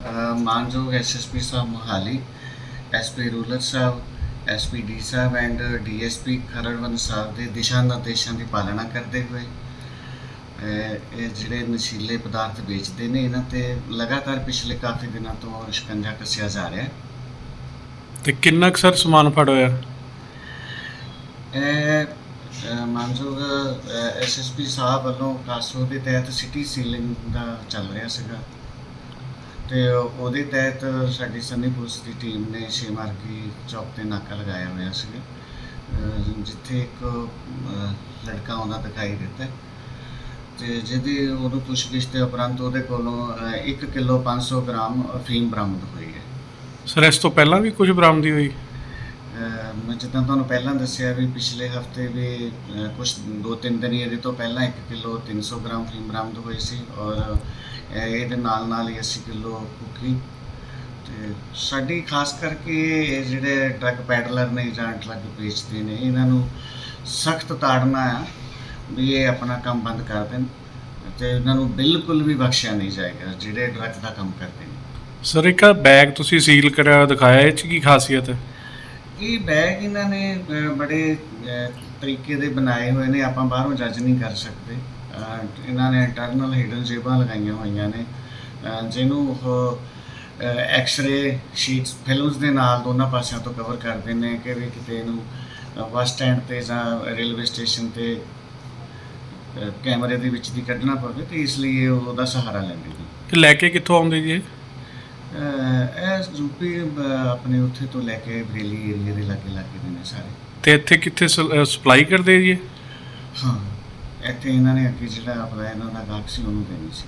ਮਾਨਯੋਗ ਐਸਐਸਪੀ ਸਾਹਿਬ Mohali SP rural ਸਾਹਿਬ ਐਸਪੀ ਡੀ ਸਾਹਿਬ ਐਂਡ ਡੀਐਸਪੀ ਖਰੜਵੰਦ ਸਾਹਿਬ ਦੇ ਦਿਸ਼ਾ ਨਿਰਦੇਸ਼ਾਂ ਦੀ ਪਾਲਣਾ ਕਰਦੇ ਹੋਏ ਇਹ ਜਿਹੜੇ ਨਸ਼ੀਲੇ ਪਦਾਰਥ ਵੇਚਦੇ ਨੇ ਇਹਨਾਂ ਤੇ ਲਗਾਤਾਰ ਪਿਛਲੇ ਕਾਫੀ ਦਿਨਾਂ ਤੋਂ ਸ਼ਿਕੰਜਾ ਕੱਸਿਆ ਜਾ ਰਿਹਾ ਹੈ। ਤੇ ਕਿੰਨਾ ਕੁ ਸਰ ਸਮਾਨ ਫੜ ਹੋਇਆ? ਇਹ ਮਾਨਯੋਗ ਐਸਐਸਪੀ ਸਾਹਿਬ ਵੱਲੋਂ ਕਾਸੋ ਦੇ ਤਹਿਤ ਸਿਟੀ ਸੀਲਿੰਗ ਦਾ ਚੱਲ ਰਿਹਾ ਸੀਗਾ। ਤੇ ਉਹਦੇ ਤਹਿਤ ਸਾਡੀ ਸੰਨੀ ਪੁਲਿਸ ਦੀ ਟੀਮ ਨੇ ਛੇ ਮਾਰਗੀ ਚੌਕ ਤੇ ਨਾਕਾ ਲਗਾਇਆ ਹੋਇਆ ਸੀ ਜਿੱਥੇ ਇੱਕ ਲੜਕਾ ਆਉਂਦਾ ਦਿਖਾਈ ਦਿੱਤਾ। ਤੇ ਜਿਹਦੀ ਉਹਨੂੰ ਪੁੱਛਗਿੱਛ ਤੇ ਉਪਰੰਤ ਉਹਦੇ ਕੋਲੋਂ 1 ਕਿਲੋ 500 ਗ੍ਰਾਮ ਅਫੀਮ ਬਰਾਮਦ ਹੋਈ ਹੈ। ਸਰ, ਇਸ ਤੋਂ ਪਹਿਲਾਂ ਵੀ ਕੁਝ ਬਰਾਮਦੀ ਹੋਈ? ਜਿੱਦਾਂ ਤੁਹਾਨੂੰ ਪਹਿਲਾਂ ਦੱਸਿਆ ਵੀ ਪਿਛਲੇ ਹਫ਼ਤੇ ਵੀ, ਅਹ, ਕੁਛ ਦੋ ਤਿੰਨ ਦਿਨ ਇਹਦੇ ਤੋਂ ਪਹਿਲਾਂ 1 ਕਿਲੋ 300 ਗ੍ਰਾਮ ਫੀਮ ਬਰਾਮਦ ਹੋਈ ਸੀ ਔਰ ਇਹਦੇ ਨਾਲ ਨਾਲ ਹੀ 80 ਕਿਲੋ ਕੁਕੀ ਤੇ ਸਾਡੀ ਖਾਸ ਕਰਕੇ ਇਹ ਜਿਹੜੇ ਡਰੱਗ ਪੈਡਲਰ ਨੇ ਜਾਂ ਡਰੱਗ ਵੇਚਦੇ ਨੇ, ਇਹਨਾਂ ਨੂੰ ਸਖਤ ਤਾੜਨਾ ਆ ਵੀ ਇਹ ਆਪਣਾ ਕੰਮ ਬੰਦ ਕਰ ਦੇਣ ਤੇ ਇਹਨਾਂ ਨੂੰ ਬਿਲਕੁਲ ਵੀ ਬਖਸ਼ਿਆ ਨਹੀਂ ਜਾਏਗਾ, ਜਿਹੜੇ ਡਰੱਗ ਦਾ ਕੰਮ ਕਰਦੇ ਨੇ। ਸਰ, ਇੱਕ ਬੈਗ ਤੁਸੀਂ ਸੀਲ ਕਰਿਆ, ਦਿਖਾਇਆ ਇਹ ਚ ਕੀ ਖਾਸੀਅਤ ਹੈ? ਇਹ ਬੈਗ ਇਹਨਾਂ ਨੇ ਅਹ, ਬੜੇ ਅਹ, ਤਰੀਕੇ ਦੇ ਬਣਾਏ ਹੋਏ ਨੇ ਆਪਾਂ ਬਾਹਰੋਂ ਜੱਜ ਨਹੀਂ ਕਰ ਸਕਦੇ। ਅਹ, ਇਹਨਾਂ ਨੇ ਇੰਟਰਨਲ ਹਿਡਨ ਜੇਬਾਂ ਲਗਾਈਆਂ ਹੋਈਆਂ ਨੇ। ਅਹ, ਜਿਹਨੂੰ ਉਹ ਐਕਸ-ਰੇ ਸ਼ੀਟਸ ਫਿਲਮਸ ਦੇ ਨਾਲ ਦੋਨਾਂ ਪਾਸਿਆਂ ਤੋਂ ਕਵਰ ਕਰਦੇ ਨੇ ਕਿ ਵੀ ਕਿਤੇ ਇਹਨੂੰ ਅਹ, ਬੱਸ ਸਟੈਂਡ ਤੇ ਜਾਂ ਰੇਲਵੇ ਸਟੇਸ਼ਨ ਤੇ ਅਹ, ਕੈਮਰੇ ਦੇ ਵਿੱਚ ਦੀ ਕੱਢਣਾ ਪਵੇ ਤੇ ਇਸ ਲਈ ਇਹ ਉਹਦਾ ਸਹਾਰਾ ਲੈਂਦੇ ਨੇ। ਇਹ ਲੈ ਕੇ ਕਿੱਥੋਂ ਆਉਂਦੇ ਜੀ ਇਹ? ਇਹ ਯੂਪੀ ਆਪਣੇ ਉੱਥੇ ਤੋਂ ਲੈ ਕੇ ਬਰੇਲੀ ਏਰੀਆ ਦੇ ਲਾਗੇ ਲਾਗੇ ਦੇ ਨੇ ਸਾਰੇ ਤੇ ਇੱਥੇ ਕਿੱਥੇ ਸਪਲਾਈ ਕਰਦੇ ਜੀ? ਹਾਂ ਇੱਥੇ ਇਹਨਾਂ ਨੇ ਅੱਗੇ ਜਿਹੜਾ ਆਪਣਾ ਇਹਨਾਂ ਦਾ ਗਾਹਕ ਸੀ ਉਹਨੂੰ ਦੇਣੀ ਸੀ